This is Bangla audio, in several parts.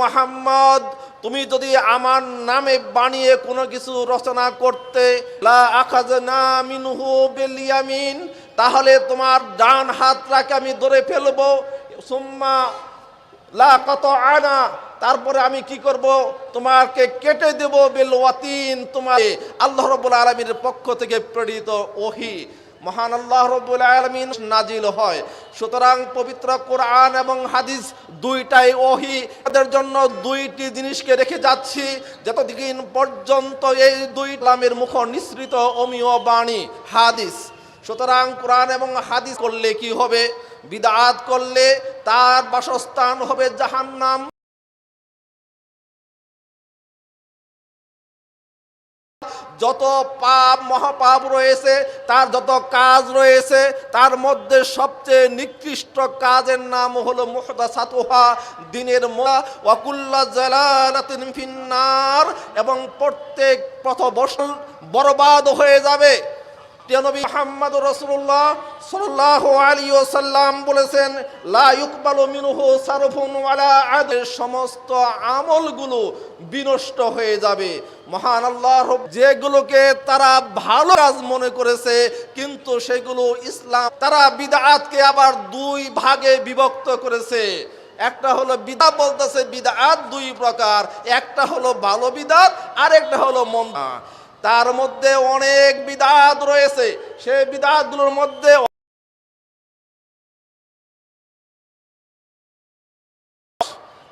মোহাম্মদ, তুমি যদি আমার নামে বানিয়ে কোনো কিছু রচনা করতে, লা তাহলে তোমার ডান হাতটাকে আমি ধরে ফেলব। সুম্মা লা কত আনা তারপরে আমি কি করব? তোমাকে কেটে দেব বেল ওয়াতিন তোমার আল্লাহ রব্বুল আলমীর পক্ষ থেকে প্রেরিত ওহি। মহান আল্লাহ রব্বুল আলমিন নাজিল হয়। সুতরাং পবিত্র কোরআন এবং হাদিস দুইটাই ওহি। তাদের জন্য দুইটি জিনিসকে রেখে যাচ্ছি। যতদিন পর্যন্ত এই দুই ইসলামের মুখ নিঃসৃত অমীয় বাণী, হাদিস। সুতরাং কোরআন এবং হাদিস করলে কি হবে? বিদাত করলে তার বাসস্থান হবে জাহান্নাম। যত পাপ, মহাপাপ রয়েছে, তার যত কাজ রয়েছে, তার মধ্যে সবচেয়ে নিকৃষ্ট কাজের নাম হলো মুহদাসাতুহা, দিনের মোয়া ওয়াকুল্লা জালালাতিন এবং প্রত্যেক পথ বসন বরবাদ হয়ে যাবে। নবী মোহাম্মদ রসুল্লাহ সাল্লাহ আলী সাল্লাম বলেছেন, লা ইউকবালু মিনহু সারফুন আদের সমস্ত আমলগুলো বিনষ্ট হয়ে যাবে। মহান আল্লাহ যেগুলোকে তারা ভালো কাজ মনে করেছে, কিন্তু সেগুলো ইসলাম, তারা বিদআতকে আবার দুই ভাগে বিভক্ত করেছে। একটা হলো বিদা বলতেছে বিদআত দুই প্রকার। একটা হলো ভালো বিদাত আর একটা হলো মন্দ। তার মধ্যে অনেক বিদাত রয়েছে। সেই বিদাতগুলোর মধ্যে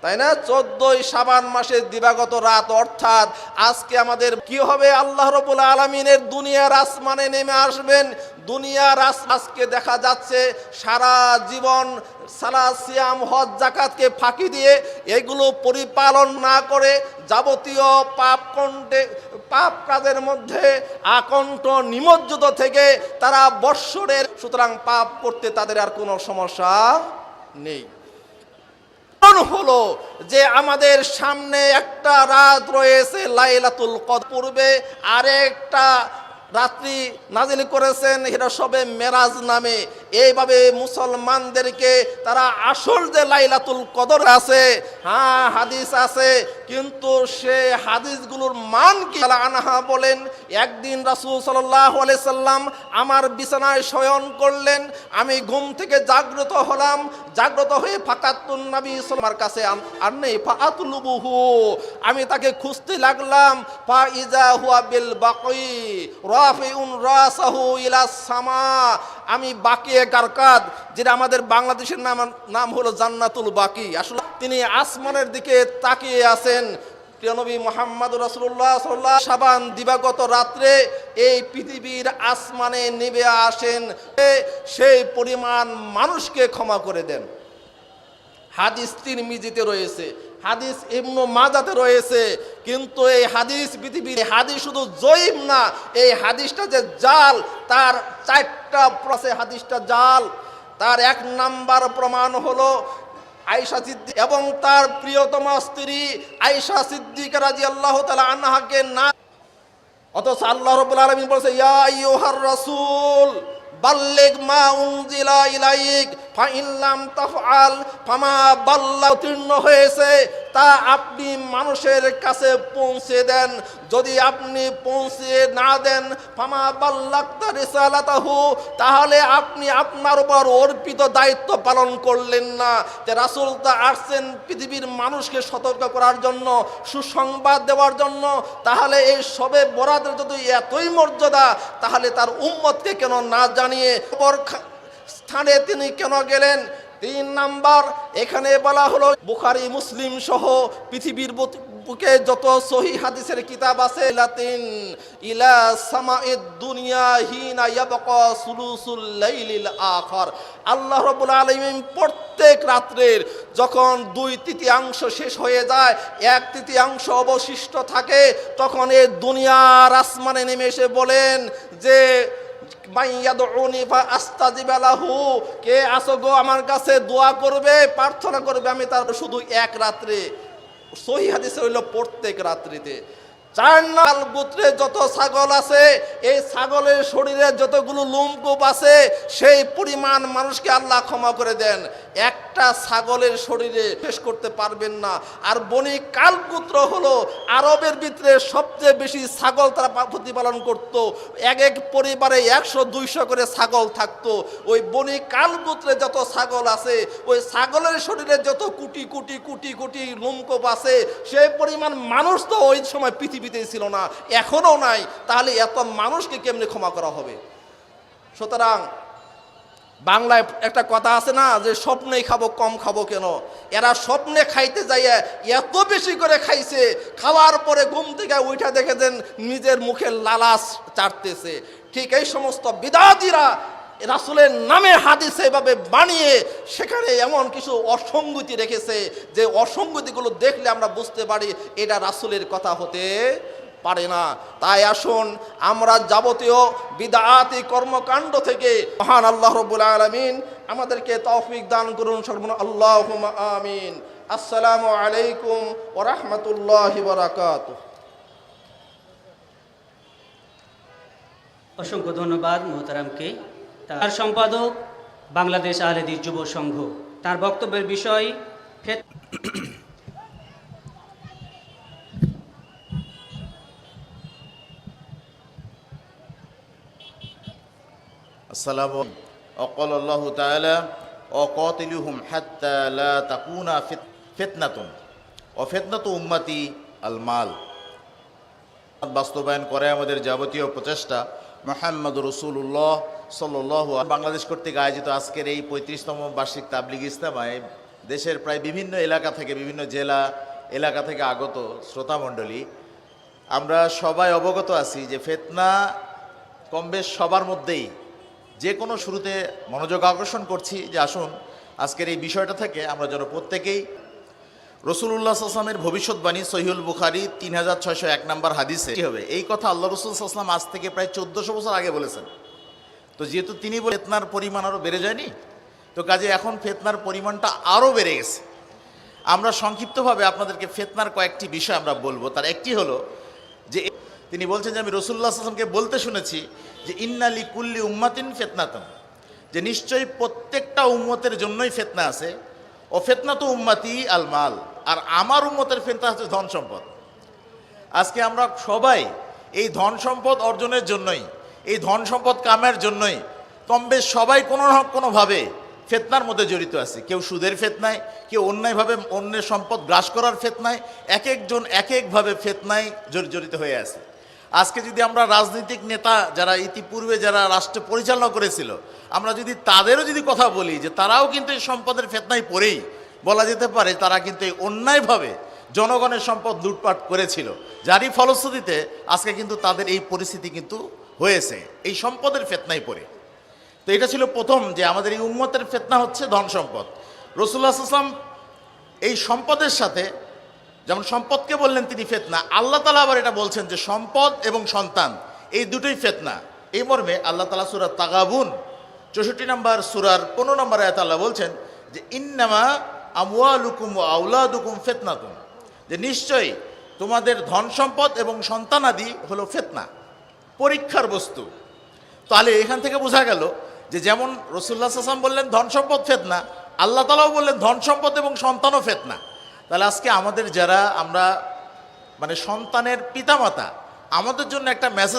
তাই না? চোদ্দই সাবান মাসের দিবাগত রাত, অর্থাৎ আজকে আমাদের কি হবে? আল্লাহ রবুল আলমিনের দুনিয়ার আসমানে নেমে আসবেন। দুনিয়ার আজকে দেখা যাচ্ছে সারা জীবন সালা সিয়াম, হজ জাকাতকে ফাঁকি দিয়ে এগুলো পরিপালন না করে যাবতীয় পাপ কণ্ঠে, পাপ কাজের মধ্যে আকণ্ঠ নিমজ্জিত থেকে তারা বৎসরের, সুতরাং পাপ করতে তাদের আর কোনো সমস্যা নেই। হলো যে আমাদের সামনে একটা রাত রয়েছে লাইলাতুল কদ পূর্বে আরেকটা রাত্রি নাজিল করেছেন এটা সবে মেরাজ নামে। এইভাবে মুসলমানদেরকে তারা আসল যে লাইলাতুল কদর আছে হ্যাঁ হাদিস আছে কিন্তু সে হাদিসগুলোর মান কি? আনহা বলেন, একদিন রাসূল সাল্লাম আমার বিছানায় শয়ন করলেন, আমি ঘুম থেকে জাগ্রত হলাম, জাগ্রত হয়ে ফাকাতুন নবী কাছে আর নেই ফাআতলুবুহু, আমি তাকে খুঁজতে লাগলাম ফা ইজা হুয়া বিল বাকি, রাফিউন রাসাহু ইলা সামা, আমি বাকিয়ে কারকাদ যেটা আমাদের বাংলাদেশের নাম নাম হলো জান্নাতুল বাকি। আসলে তিনি আসমানের দিকে তাকিয়ে আছেন প্রিয়নবী মোহাম্মদ রসুল্লাহ সাল্লাহ সাবান দিবাগত রাত্রে এই পৃথিবীর আসমানে নেমে আসেন সেই পরিমাণ মানুষকে ক্ষমা করে দেন। হাদিস তিরমিজিতে রয়েছে, হাদিস ইবনু মাজাতে রয়েছে, কিন্তু এই হাদিস পৃথিবীর হাদিস শুধু জয়ীব না, এই হাদিসটা যে জাল, তার চারটা প্রসে হাদিসটা জাল, তার এক নাম্বার প্রমাণ হলো আয়েশা সিদ্দিক এবং তার প্রিয়তম স্ত্রী আয়সা সিদ্দিক রাজি আল্লাহ তালা আনহাকে না অথচ আল্লাহ রবুল আলামিন বলছে, ইয়া ইউহার রসুল, বাল্লিগ মা উনজিলা ইলাইক। ফাইন লাম তাফআল, ফামা বাল্লা উত্তীর্ণ হয়েছে, তা আপনি মানুষের কাছে পৌঁছে দেন। যদি আপনি পৌঁছে না দেন, ফামা বাল্লাক্তা রিসালাতাহু, তাহলে আপনি আপনার উপর অর্পিত দায়িত্ব পালন করলেন না। যে রাসূল তা আসছেন পৃথিবীর মানুষকে সতর্ক করার জন্য, সুসংবাদ দেওয়ার জন্য, তাহলে এই সবে বরাদের যদি এতই মর্যাদা, তাহলে তার উম্মতকে কেন না জানিয়ে স্থানে তিনি কেন গেলেন? তিন নাম্বার, এখানে বলা হলো বুখারি, মুসলিম সহ পৃথিবীর বুকে যত সহি হাদিসের কিতাব আছে, লাতিন, ইলা সামাইদ দুনিয়া হিনা ইয়াবকা সুলুসুল লাইলিল আখর। আল্লাহ রাব্বুল আলামিন প্রত্যেক রাত্রের যখন দুই তৃতীয়াংশ শেষ হয়ে যায়, এক তৃতীয়াংশ অবশিষ্ট থাকে, তখন এই দুনিয়ার আসমানে নেমে এসে বলেন যে কে আসো গো আমার কাছে দোয়া করবে, প্রার্থনা করবে, আমি তার শুধু এক রাত্রে। সহি হাদিসে হইল প্রত্যেক রাত্রিতে। চার নাল গোত্রে যত ছাগল আছে, এই ছাগলের শরীরে যতগুলো লোমকূপ আছে, সেই পরিমাণ মানুষকে আল্লাহ ক্ষমা করে দেন। একটা ছাগলের শরীরে শেষ করতে পারবেন না। আর বনি কালপুত্র হলো আরবের ভিতরে সবচেয়ে বেশি ছাগল তারা প্রতিপালন করত। এক এক পরিবারে একশো, দুইশো করে ছাগল থাকতো। ওই বনি কালপুত্রে যত ছাগল আছে, ওই ছাগলের শরীরে যত কোটি কোটি কোটি কোটি লোমকূপ আছে, সেই পরিমাণ মানুষ তো ওই সময় পৃথিবীতেই ছিল না, এখনও নাই, তাহলে এত মানুষকে কেমনে ক্ষমা করা হবে? সুতরাং বাংলায় একটা কথা আছে না, যে স্বপ্নেই খাব, কম খাব কেন? এরা স্বপ্নে খাইতে যাইয়া এত বেশি করে খাইছে, খাওয়ার পরে ঘুম থেকে উঠা দেখেছেন, নিজের মুখে লালাস চাটতেছে। ঠিক এই সমস্ত বিদাতিরা রাসুলের নামে হাদিস এভাবে বানিয়ে সেখানে এমন কিছু অসঙ্গতি রেখেছে যে অসঙ্গতিগুলো দেখলে আমরা বুঝতে পারি এটা রাসুলের কথা হতে পারে না। তাই আসুন, আমরা যাবতীয় বিদাতি কর্মকাণ্ড থেকে মহান আল্লাহ রব্বুল আলমিন আমাদেরকে তৌফিক দান করুন সর্বন আল্লাহ আমিন। আসসালামু আলাইকুম ও রহমতুল্লাহ বরাকাত অসংখ্য ধন্যবাদ মোহতারামকে। তার সম্পাদক বাংলাদেশ আহলেদির যুব সংঘ। তার বক্তব্যের বিষয় অকল আল্লাহ তাআলা বাস্তবায়ন করে আমাদের যাবতীয় প্রচেষ্টা। মোহাম্মদ রসুল্লাহ সাল্লাহ বাংলাদেশ কর্তৃক আয়োজিত আজকের এই পঁয়ত্রিশতম বার্ষিক তাবলিগ ইস্তামায় দেশের প্রায় বিভিন্ন এলাকা থেকে, বিভিন্ন জেলা এলাকা থেকে আগত শ্রোতামণ্ডলী, আমরা সবাই অবগত আছি যে ফেতনা কম বেশ সবার মধ্যেই। যে কোনো শুরুতে মনোযোগ আকর্ষণ করছি যে আসুন, আজকের এই বিষয়টা থেকে আমরা যেন প্রত্যেকেই রসুল্লাহ আসলামের ভবিষ্যৎবাণী সহিউল বুখারি তিন হাজার ছয়শো এক নম্বর হাদিসে। হবে এই কথা আল্লাহ রসুল আসলাম আজ থেকে প্রায় চোদ্দশো বছর আগে বলেছেন। তো যেহেতু তিনি বলে ফেতনার পরিমাণ আরও বেড়ে যায়নি, তো কাজে এখন ফেতনার পরিমাণটা আরও বেড়ে গেছে। আমরা সংক্ষিপ্তভাবে আপনাদেরকে ফেতনার কয়েকটি বিষয় আমরা বলব। তার একটি হলো যে, তিনি বলছেন যে আমি রসুল্লাহ আসলামকে বলতে শুনেছি যে ইন্নালি কুল্লি উম্মাতিন ফেতনাতন। যে নিশ্চয়ই প্রত্যেকটা উম্মতের জন্যই ফেতনা আছে। ও ফেতনা তো উম্মাতি আল মাল। আর আমার উম্মতের ফেতনা হচ্ছে ধন সম্পদ। আজকে আমরা সবাই এই ধন সম্পদ অর্জনের জন্যই এই ধন সম্পদ কামের জন্যই কম বেশ সবাই কোনো না কোনোভাবে ফেতনার মধ্যে জড়িত আছে। কেউ সুদের ফেতনায়, কেউ অন্যায়ভাবে অন্যের সম্পদ গ্রাস করার ফেতনায় এক একজন এক একভাবে ফেতনায় জড়ি- জড়িত হয়ে আছে। আজকে যদি আমরা রাজনৈতিক নেতা যারা ইতিপূর্বে যারা রাষ্ট্র পরিচালনা করেছিল, আমরা যদি তাদেরও যদি কথা বলি যে তারাও কিন্তু এই সম্পদের ফেতনায় পড়েই, বলা যেতে পারে তারা কিন্তু এই অন্যায়ভাবে জনগণের সম্পদ লুটপাট করেছিল। যারই ফলশ্রুতিতে আজকে কিন্তু তাদের এই পরিস্থিতি কিন্তু হয়েছে, এই সম্পদের ফেতনায় পড়ে। তো এটা ছিল প্রথম যে আমাদের এই উম্মতের ফেতনা হচ্ছে ধন সম্পদ। রসুল্লাহ আসলাম এই সম্পদের সাথে যেমন সম্পদকে বললেন তিনি ফেতনা, আল্লাহ তালা আবার এটা বলছেন যে সম্পদ এবং সন্তান, এই দুটোই ফেতনা। এই মর্মে আল্লাহ তালা সুরার তাগাবুন, চৌষট্টি নম্বর সুরার পনেরো নম্বর আয়াত আল্লাহ বলছেন যে, ইন্নামা আমওয়ালুকুম ও আউলাদুকুম ফেতনাতুম যে নিশ্চয়ই তোমাদের ধন সম্পদ এবং সন্তানাদি হলো ফেতনা। পরীক্ষার বস্তু। তাহলে এখান থেকে বোঝা গেল যে যেমন রসুল্লাহ সাসাম বললেন, ধন সম্পদ ফেতনা, আল্লাহ তালাও বললেন, ধন সম্পদ এবং সন্তানও ফেতনা। তাহলে আজকে আমাদের যারা আমরা মানে সন্তানের পিতামাতা, আমাদের জন্য একটা মেসেজ